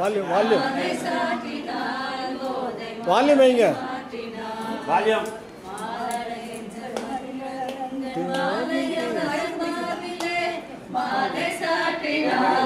Volume volume. Volume வைங்க. Volume. Perumal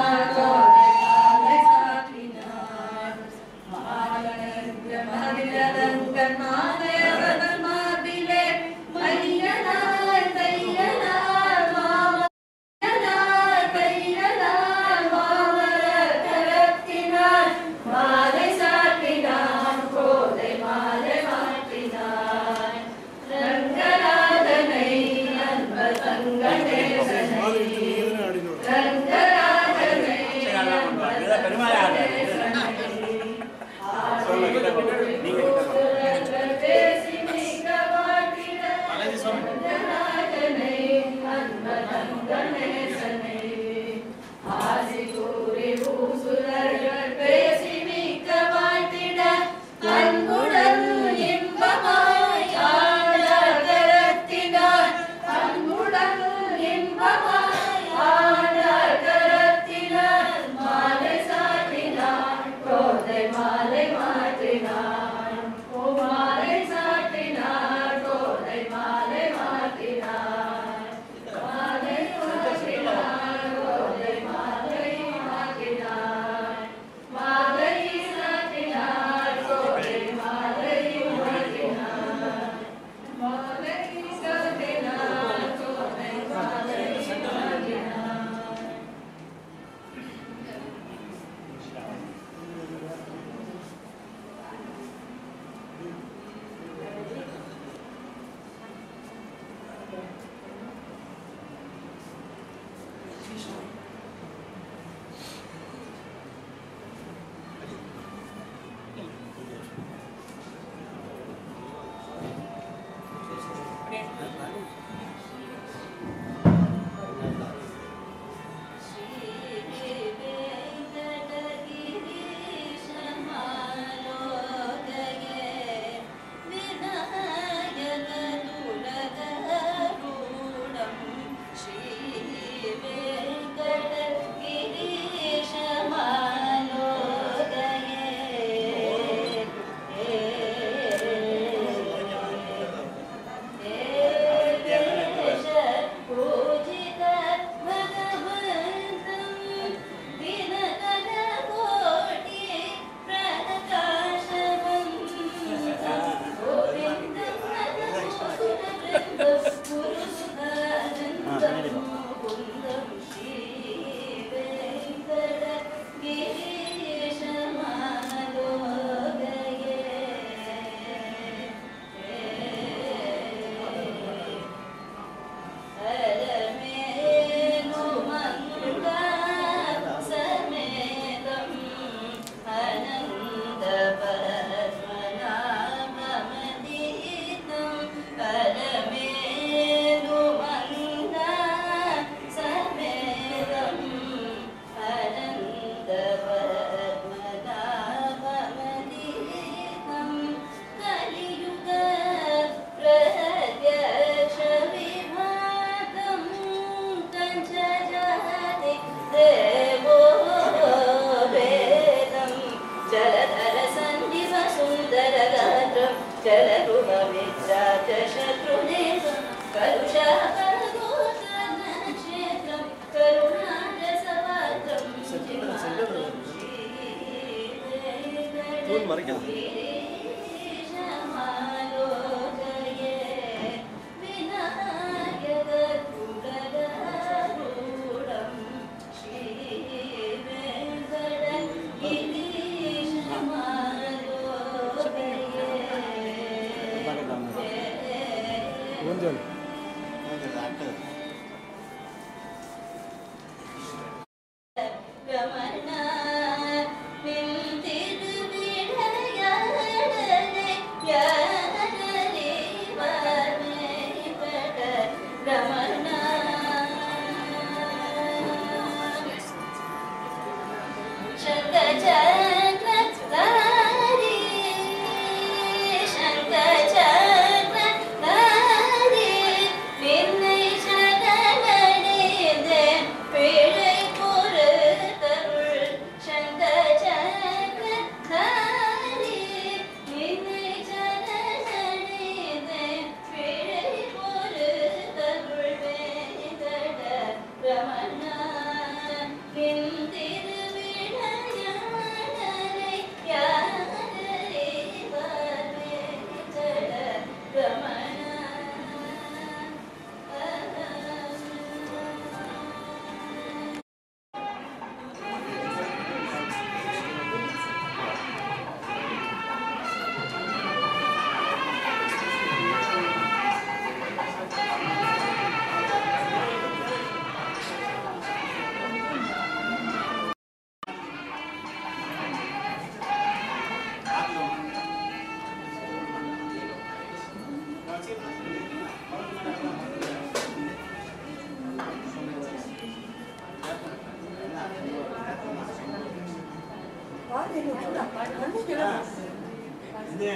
ఇదే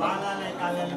బాధాలే కాలేదు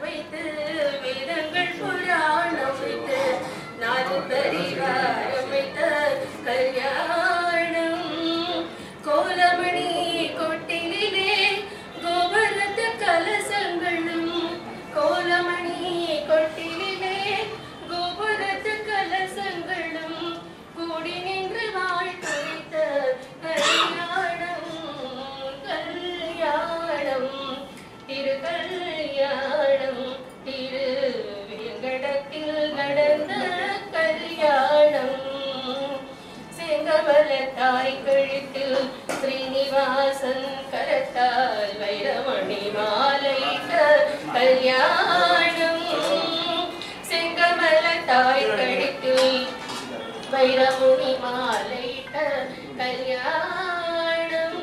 வைத்து வைரமுனி மாலையிட்ட கல்யாணம்.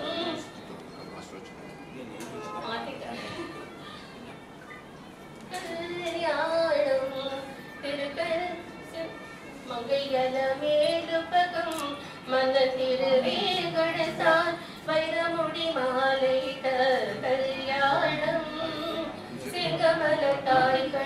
கல்யாணம். திருக்கரசு மங்கையல மேலுபகம் மன்னன் திருவேகடத்தான் வைரமுடி மாலையிட்ட கல்யாணம். சிங்கமல தாய்கள்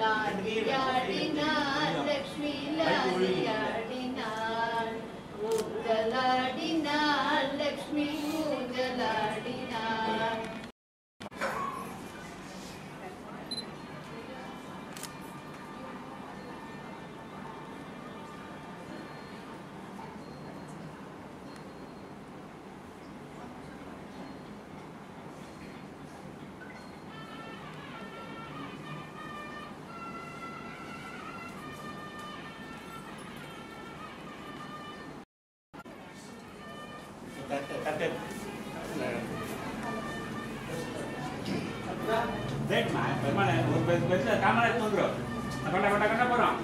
लाडिना लक्ष्मी लाडिया தட்டு, தட்டு. Wait, man. பெருமாளே, ஒரு பெருசு பெருசு கேமரா எடுத்து வந்துரும். கண்ட கண்ட கண்ட போறோம்